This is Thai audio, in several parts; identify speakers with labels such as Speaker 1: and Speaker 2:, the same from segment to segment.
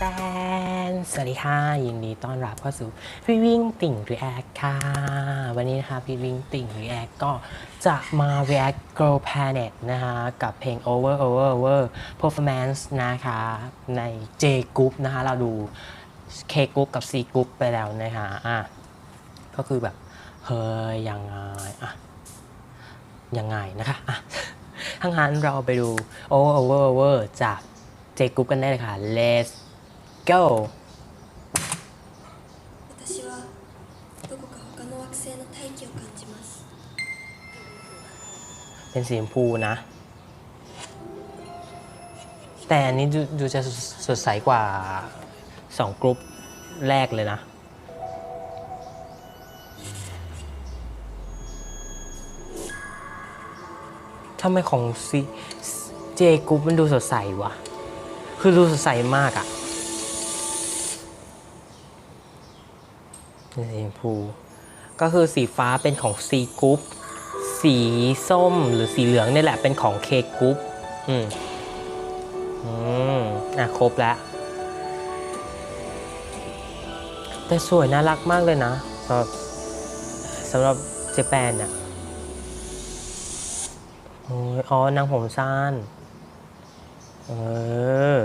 Speaker 1: แตนสวัสดีค่ะ ยินดีต้อนรับเข้าสู่พี่วิ่งติ่ง React ค่ะ วันนี้นะคะพี่วิ่งติ่ง React ก็จะมา React Girl Planet นะคะกับเพลง Over Over Over Performance นะคะใน J Group นะคะ เราดู K Group กับ C Group ไปแล้วนะคะอะก็คือแบบ เฮ้ยยังไงอะยังไงนะคะอะ ทั้งนั้นเราไปดู over over over จากเจกุ๊ปกันได้เลยค่ะ let's go เป็นสีชมพูนะ แต่อันนี้ดูจะสดใสกว่าสองกรุ๊ปแรกเลยนะำไมของซีเจกรุ๊ปมันดูสดใสวะ คือดูสดใสมากอะนี่สีชมพู ก็คือสีฟ้าเป็นของ C กรุ๊ปสีส้มหรือสีเหลืองนี่แหละเป็นของ K กรุ๊ปอืม อืม อะ ครบแล้ว แต่สวยน่ารักมากเลยนะสำหรับสำหรับเจแปนอะ อ้ยอ๋อนางผมสั้น เออ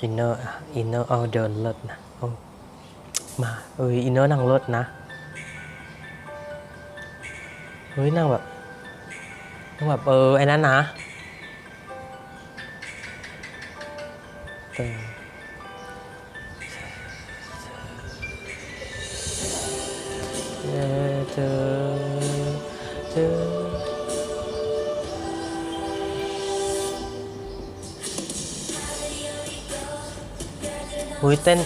Speaker 1: อินเนอร์อินเนอร์เอาเดินเลิศนะมา เอออินเนอร์นางเลิศนะ เฮ้ยนางแบบนางแบบ เออ ไอ้นั่นนะเออเออเจอเจอ หุยเต้น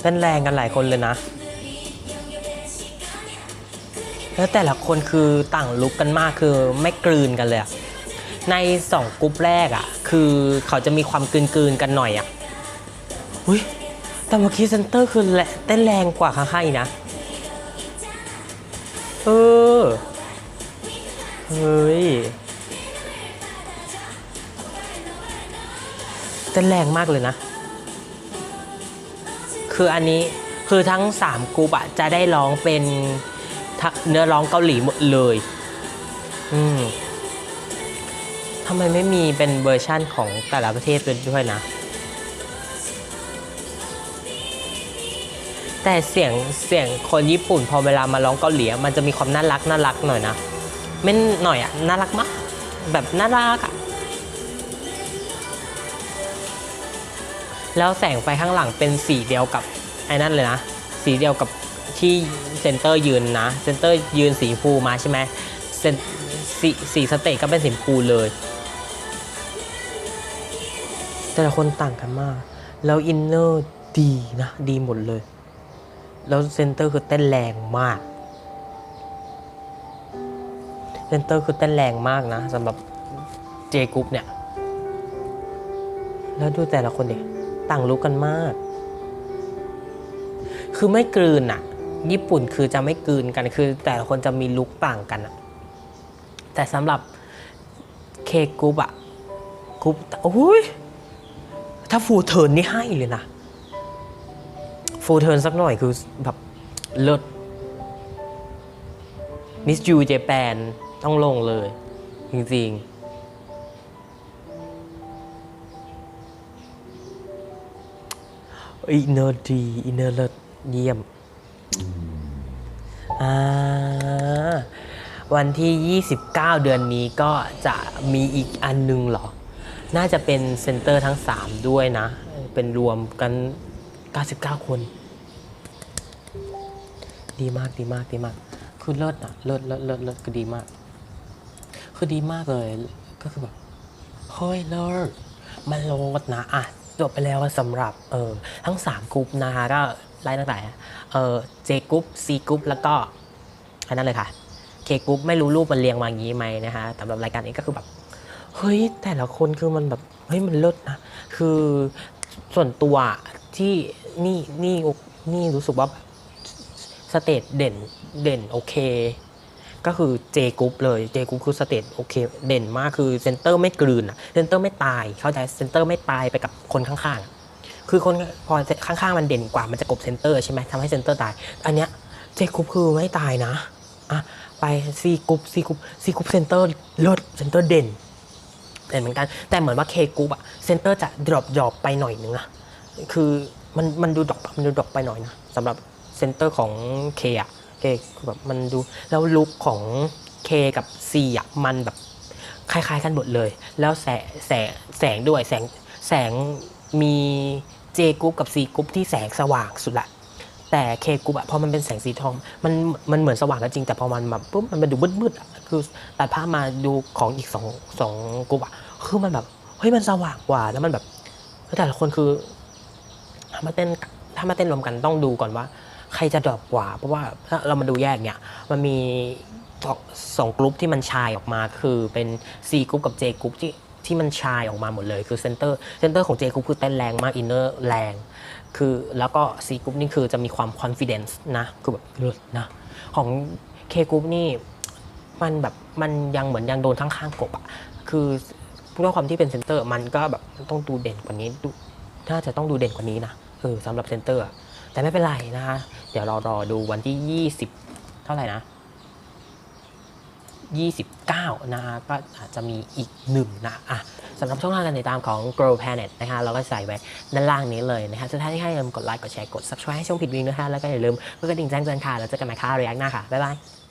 Speaker 1: เต้นแรงกันหลายคนเลยนะ แล้วแต่ละคนคือต่างลุกกันมากคือไม่กลืนกันเลยอะในสองกรุ๊ปแรกอะคือเขาจะมีความกลืนๆกันหน่อยอะอุ้ยแต่เมื่อกี้เซนเตอร์คือแเต้นแรงกว่าข้างๆอีกนะ เออ เฮ้ยเต้นแรงมากเลยนะ คืออันนี้คือทั้ง 3กรุ๊ปอะจะได้ร้องเป็นเนื้อร้องเกาหลีหมดเลย อืมทำไมไม่มีเป็นเวอร์ชั่นของแต่ละประเทศเป็นด้วยนะ แต่เสียงเสียงคนญี่ปุ่นพอเวลามาร้องเกาหลีมันจะมีความน่ารักน่ารักหน่อยนะไม่หน่อยอะน่ารักมากแบบน่ารักอะ แล้วแสงไฟข้างหลังเป็นสีเดียวกับไอ้นั่นเลยนะ สีเดียวกับที่เซนเตอร์ยืนนะ เซนเตอร์ยืนสีชมพูมาใช่ไหมเซนสีสีสเตจก็เป็นสีชมพูเลย แต่ละคนต่างกันมาก แล้วอินเนอร์ดีนะ ดีหมดเลย แล้วเซนเตอร์คือเต้นแรงมาก เซนเตอร์คือเต้นแรงมากนะสำหรับเจกรุ๊ปเนี่ย แล้วดูแต่ละคนดิ ต่างลุกกันมาก คือไม่กลืนอะญี่ปุ่นคือจะไม่กลืนกันคือ แต่ละคนจะมีลุกต่างกันอะแต่สำหรับเคกรุ๊ปอะกรุ๊ปโอ้ยถ้าฟูเทิร์นนี่ให้เลยนะฟูเทิร์นสักหน่อยคือแบบเลิศมิสยูเจแปนต้องลงเลย จริงๆ อินเนอร์ดีอินเนอร์เลิศเยี่ยมอ่าวันที่ 29 เดือนนี้ก็จะมีอีกอันหนึงเหรอ น่าจะเป็นเซนเตอร์ทั้ง 3 ด้วยนะ เป็นรวมกัน 99 คน ดีมากดีมากดีมาก คือเลิศอะเลิศเลิศเลิศเลิศคือดีมาก คือดีมากเลย ก็คือแบบ เฮ้ยเลิศมันโลดนะ อะ จบไปแล้วสำหรับเออทั้ง 3กรุ๊ปนะคะก็ไล่ตั้งแต่เออ J กรุ๊ป C กรุ๊ปแล้วก็อันนั้นเลยค่ะ K กรุ๊ปไม่รู้รูปมันเรียงมาอย่างนี้ไหมนะคะสำหรับรายการนี้ก็คือแบบเฮ้ยแต่ละคนคือมันแบบเฮ้ยมันเลิศนะคือส่วนตัวที่นี่นี่นี่รู้สึกว่าสเตจเด่นเด่นโอเค ก็คือ J group เลย J group คือสเตตโอเคเด่นมากคือเซนเตอร์ไม่กลืนอะเซนเตอร์ไม่ตาย เข้าใจเซนเตอร์ไม่ตายไปกับคนข้างๆ คือคนพอข้างๆ มันเด่นกว่ามันจะกบเซนเตอร์ใช่ไหมทำให้เซนเตอร์ตาย อันเนี้ย J group คือไม่ตายนะอะไป C group C group C group เซนเตอร์ลดเซนเตอร์เด่นเด่นเหมือนกัน แต่เหมือนว่า K group อะเซนเตอร์จะดรอปดรอปไปหน่อยนึงอะคือมันมันดูดรอปมันดูดรอปไปหน่อยนะสำหรับเซนเตอร์ของ K อะ K คือแบบมันดูแล้วลุคของ K กับ C อะมันแบบคล้ายๆกันหมดเลย แล้วแสงแสงแสงด้วยแสงแสงมี J group กับ C group ที่แสงสว่างสุดละ แต่ K group อะพอมันเป็นแสงสีทองมันมันเหมือนสว่างก็จริงแต่พอมันแบบปุ๊บมันมาดูมืดๆอะคือตัดภาพมาดูของอีกสองสองกลุ่มอะคือมันแบบเฮ้ยมันสว่างกว่าแล้วมันแบบแต่ละคนคือถ้ามาเต้นถ้ามาเต้นรวมกันต้องดูก่อนว่า ใครจะดรอปกว่า เพราะว่าถ้าเรามาดูแยกเนี่ยมันมีสองกลุ่มที่มันชายออกมาคือเป็น C กลุ่มกับ J กลุ่มที่ที่มันชายออกมาหมดเลยคือเซนเตอร์เซนเตอร์ของ J กลุ่มคือเต้นแรงมากอินเนอร์แรงคือแล้วก็ C กลุ่มนี่คือจะมีความ confidence นะคือแบบเลิศนะของ K กลุ่มนี่มันแบบมันยังเหมือนยังโดนทั้งข้างกบอะคือด้วยความที่เป็นเซนเตอร์มันก็แบบมันต้องดูเด่นกว่านี้ดูน่าจะต้องดูเด่นกว่านี้นะเออสำหรับเซนเตอร์ แต่ไม่เป็นไรนะคะ เดี๋ยวเรารอดูวันที่ 20 เท่าไหร่นะ 29 นะคะก็อาจจะมีอีกหนึ่งนะอะสำหรับช่องทางการติดตามของ Grow Planet นะคะ เราก็ใส่ไว้ด้านล่างนี้เลยนะคะสุดท้ายที่ให้ลืมกดไลค์ กดแชร์ กด subscribe ให้ช่องผิดวิ่งนะคะ แล้วก็อย่าลืมกดกระดิ่งแจ้งเตือนค่ะ แล้วเจอกันใหม่ค่ะ react หน้าค่ะ บ๊ายบาย